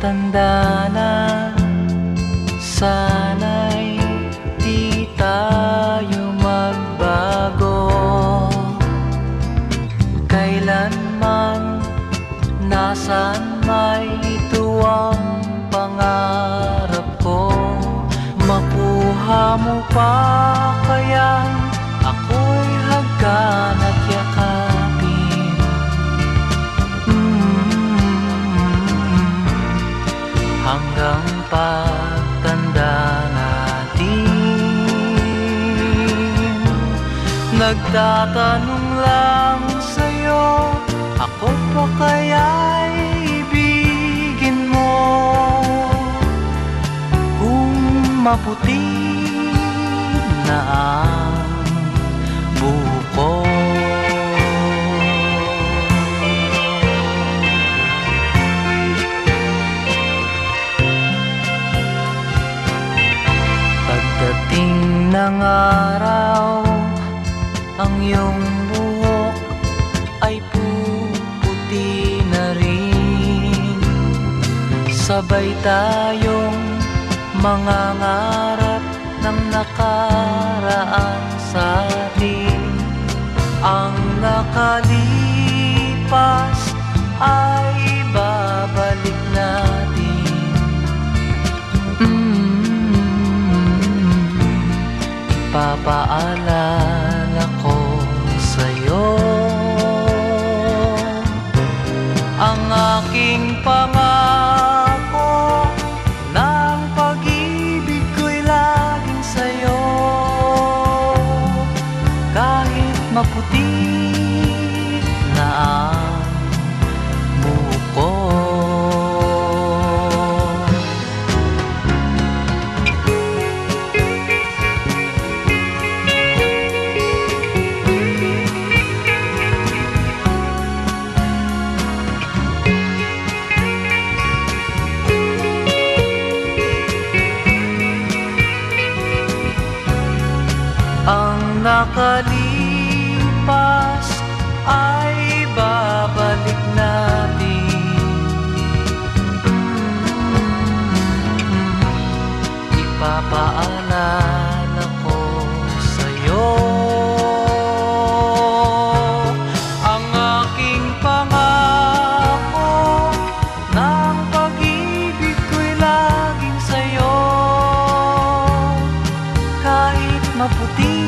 matanda na Sana'y di tayo magbago. Kailanman nasaan may ito pangarap ko? Makuha mo pa ako Hanggang pagtanda natin Nagtatanong lang sa'yo Ako pa kaya'y ibigin mo? Kung maputi na ang buko ng araw Ang iyong buhok ay puputi na rin. Sabay tayong mga ngarap ng nakaraan sa atin. Ang nakalipas Ipapaalala ko sa'yo. Ang aking pangako ng pag-ibig ko'y laging sa'yo. Kahit maputi Ang nakalipas ay babalik natin. Ipapaalala ko sa'yo Ang aking pangako Ng pag-ibig sa'yo. Kahit maputi